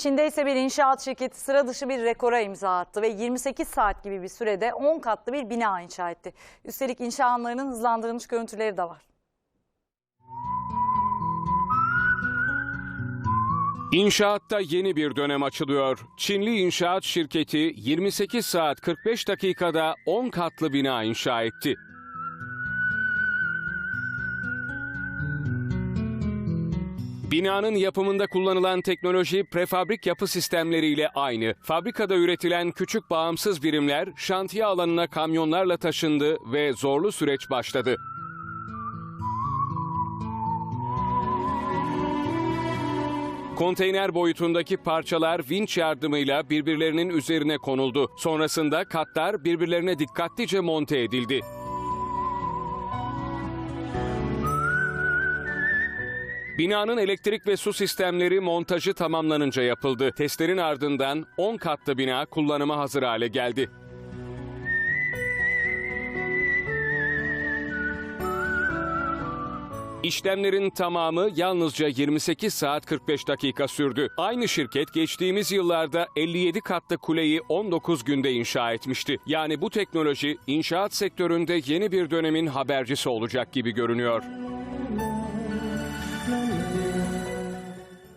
Çin'de ise bir inşaat şirketi sıra dışı bir rekora imza attı ve 28 saat gibi bir sürede 10 katlı bir bina inşa etti. Üstelik inşa anlarının hızlandırılmış görüntüleri de var. İnşaatta yeni bir dönem açılıyor. Çinli inşaat şirketi 28 saat 45 dakikada 10 katlı bina inşa etti. Binanın yapımında kullanılan teknoloji prefabrik yapı sistemleriyle aynı. Fabrikada üretilen küçük bağımsız birimler şantiye alanına kamyonlarla taşındı ve zorlu süreç başladı. Konteyner boyutundaki parçalar vinç yardımıyla birbirlerinin üzerine konuldu. Sonrasında katlar birbirlerine dikkatlice monte edildi. Binanın elektrik ve su sistemleri montajı tamamlanınca yapıldı. Testlerin ardından 10 katlı bina kullanıma hazır hale geldi. İşlemlerin tamamı yalnızca 28 saat 45 dakika sürdü. Aynı şirket geçtiğimiz yıllarda 57 katlı kuleyi 19 günde inşa etmişti. Yani bu teknoloji inşaat sektöründe yeni bir dönemin habercisi olacak gibi görünüyor.